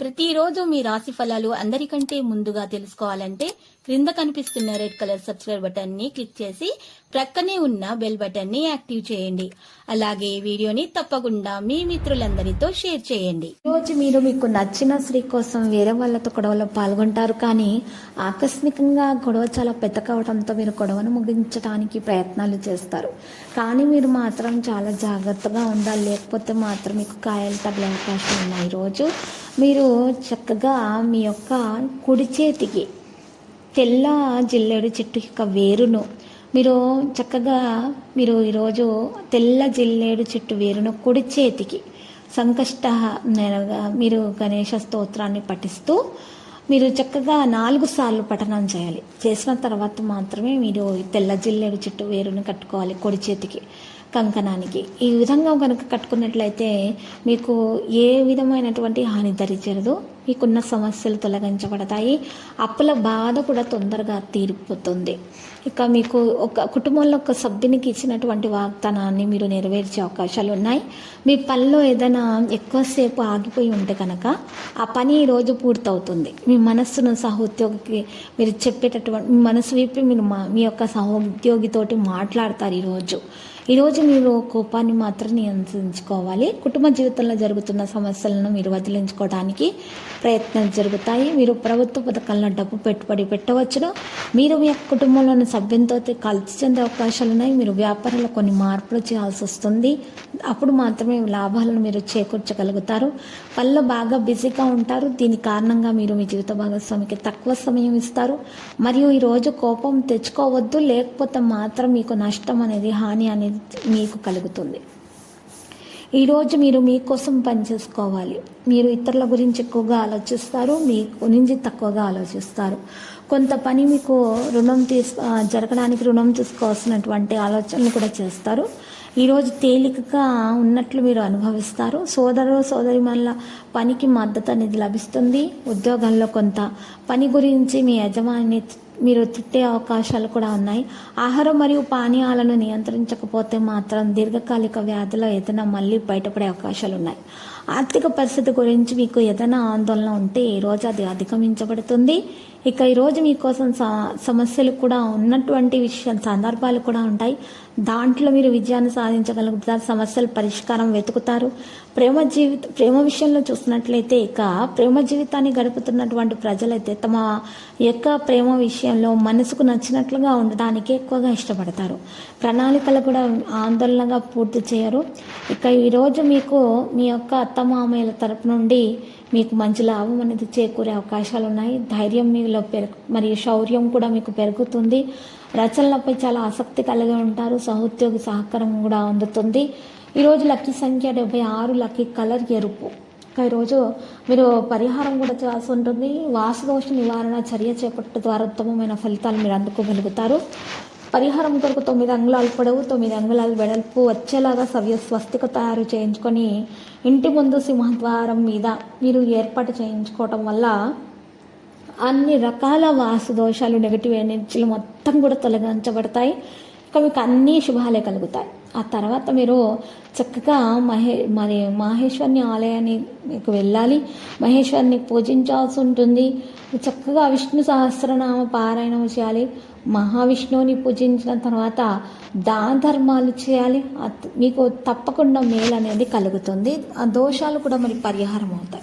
ప్రతిరోజు మీ రాశి ఫలాలు అందరికంటే ముందుగా తెలుసుకోవాలంటే క్రింద కనిపిస్తున్న రెడ్ కలర్ సబ్స్క్రైబ్ బటన్ని క్లిక్ చేసి ప్రక్కనే ఉన్న బెల్ బటన్ని యాక్టివ్ చేయండి. అలాగే వీడియోని తప్పకుండా మీ మిత్రులందరితో షేర్ చేయండి. రోజు మీరు మీకు నచ్చిన స్త్రీ కోసం వేరే వాళ్ళతో గొడవలో పాల్గొంటారు కానీ ఆకస్మికంగా గొడవ చాలా పెద్ద కావడంతో మీరు గొడవను ముగించడానికి ప్రయత్నాలు చేస్తారు. కానీ మీరు మాత్రం చాలా జాగ్రత్తగా ఉండాలి. లేకపోతే మాత్రం మీకు కాయలు తగిలే అవకాశం ఉన్నాయి. ఈరోజు మీరు చక్కగా మీ యొక్క కుడి చేతికి తెల్ల జిల్లేడు చెట్టు యొక్క వేరును మీరు చక్కగా మీరు ఈరోజు తెల్ల జిల్లేడు చెట్టు వేరును కుడి చేతికి సంకష్ట మీరు గణేష స్తోత్రాన్ని పఠిస్తూ మీరు చక్కగా నాలుగు సార్లు పఠనం చేయాలి. చేసిన తర్వాత మాత్రమే మీరు తెల్ల జిల్లేడు చెట్టు వేరును కట్టుకోవాలి కుడి చేతికి. కంకణానికి. ఈ విధంగా కనుక కట్టుకున్నట్లయితే మీకు ఏ విధమైనటువంటి హాని ధరించదు మీకున్న సమస్యలు తొలగించబడతాయి. అప్పుల బాధ కూడా తొందరగా తీరిపోతుంది. ఇక మీకు ఒక కుటుంబంలో ఒక సభ్యునికి ఇచ్చినటువంటి వాగ్దానాన్ని మీరు నెరవేర్చే అవకాశాలు ఉన్నాయి. మీ పనిలో ఏదైనా ఎక్కువసేపు ఆగిపోయి ఉంటే కనుక ఆ పని ఈరోజు పూర్తవుతుంది. మీ మనస్సును సహోద్యోగికి మీరు చెప్పేటటువంటి మీ మనసు విప్పి మీరు మా మీ యొక్క సహోద్యోగితోటి మాట్లాడతారు ఈరోజు ఈరోజు మీరు కోపాన్ని మాత్రం నియంత్రించుకోవాలి కుటుంబ జీవితంలో జరుగుతున్న సమస్యలను మీరు వదిలించుకోవడానికి ప్రయత్నాలు జరుగుతాయి. మీరు ప్రభుత్వ పథకాల్లో డబ్బు పెట్టుబడి పెట్టవచ్చును. మీరు మీ కుటుంబంలోని సభ్యులతో కలిసి చెందే అవకాశాలు ఉన్నాయి. మీరు వ్యాపారంలో కొన్ని మార్పులు చేయాల్సి వస్తుంది. అప్పుడు మాత్రమే లాభాలను మీరు చేకూర్చగలుగుతారు. పనిలో బాగా బిజీగా ఉంటారు. దీని కారణంగా మీరు మీ జీవిత భాగస్వామికి తక్కువ సమయం ఇస్తారు. మరియు ఈరోజు కోపం తెచ్చుకోవద్దు. లేకపోతే మాత్రం మీకు నష్టం అనేది హాని అనేది మీకు కలుగుతుంది. ఈరోజు మీరు మీకోసం పని చేసుకోవాలి. మీరు ఇతరుల గురించి ఎక్కువగా ఆలోచిస్తారు మీ గురించి తక్కువగా ఆలోచిస్తారు. కొంత పని మీకు రుణం తీసు జరగడానికి రుణం తీసుకోవాల్సినటువంటి ఆలోచనలు కూడా చేస్తారు. ఈరోజు తేలికగా ఉన్నట్లు మీరు అనుభవిస్తారు. సోదరు సోదరి మళ్ళ పనికి మద్దతు అనేది లభిస్తుంది. ఉద్యోగంలో కొంత పని గురించి మీ యజమాని మీరు తిట్టే అవకాశాలు కూడా ఉన్నాయి. ఆహారం మరియు పానీయాలను నియంత్రించకపోతే మాత్రం దీర్ఘకాలిక వ్యాధుల ఏదైనా మళ్ళీ బయటపడే అవకాశాలు ఉన్నాయి. ఆర్థిక పరిస్థితి గురించి మీకు ఏదైనా ఆందోళన ఉంటే ఈరోజు అది అధిగమించబడుతుంది. ఇక ఈరోజు మీకోసం సమస్యలు కూడా ఉన్నటువంటి విషయం సందర్భాలు కూడా ఉంటాయి. దాంట్లో మీరు విజయాన్ని సాధించగలుగుతారు సమస్యల పరిష్కారం వెతుకుతారు. ప్రేమ జీవిత ప్రేమ విషయంలో చూసినట్లయితే ఇక ప్రేమ జీవితాన్ని గడుపుతున్నటువంటి ప్రజలైతే తమ యొక్క ప్రేమ విషయంలో మనసుకు నచ్చినట్లుగా ఉండడానికి ఎక్కువగా ఇష్టపడతారు. ప్రణాళికలు కూడా ఆందోళనగా పూర్తి చేయరు. ఇక ఈరోజు మీకు మీ యొక్క అత్తమామయ్యల తరపు నుండి మీకు మంచి లాభం అనేది చేకూరే అవకాశాలు ఉన్నాయి. ధైర్యం మీలో పెరుగు మరియు శౌర్యం కూడా మీకు పెరుగుతుంది. రచనలపై చాలా ఆసక్తి కలిగి ఉంటారు. సహోద్యోగి సహకారం కూడా అందుతుంది. ఈరోజు లక్కీ సంఖ్య డెబ్బై ఆరు లక్కీ కలర్ ఎరుపు. ఈరోజు మీరు పరిహారం కూడా చేయాల్సి ఉంటుంది. వాసదోష నివారణ చర్య చేపట్టడం ద్వారా ఉత్తమమైన ఫలితాలు మీరు అందుకోగలుగుతారు. పరిహారం కొరకు తొమ్మిది అంగుళాలు పొడవు తొమ్మిది అంగుళాలు వెడల్పు వచ్చేలాగా సవ్య స్వస్తిక తయారు చేయించుకొని ఇంటి ముందు సింహద్వారం మీద మీరు ఏర్పాటు చేయించుకోవటం వల్ల అన్ని రకాల వాసు దోషాలు నెగిటివ్ ఎనర్జీలు మొత్తం కూడా తొలగించబడతాయి. ఇక మీకు అన్ని శుభాలే కలుగుతాయి. ఆ తర్వాత మీరు చక్కగా మహే మరి మహేశ్వరిని ఆలయాన్ని మీకు వెళ్ళాలి. మహేశ్వరిని పూజించాల్సి ఉంటుంది. చక్కగా విష్ణు సహస్రనామ పారాయణం చేయాలి. మహావిష్ణువుని పూజించిన తర్వాత దాన ధర్మాలు చేయాలి. మీకు తప్పకుండా మేలు అనేది కలుగుతుంది. ఆ దోషాలు కూడా మరి పరిహారం అవుతాయి.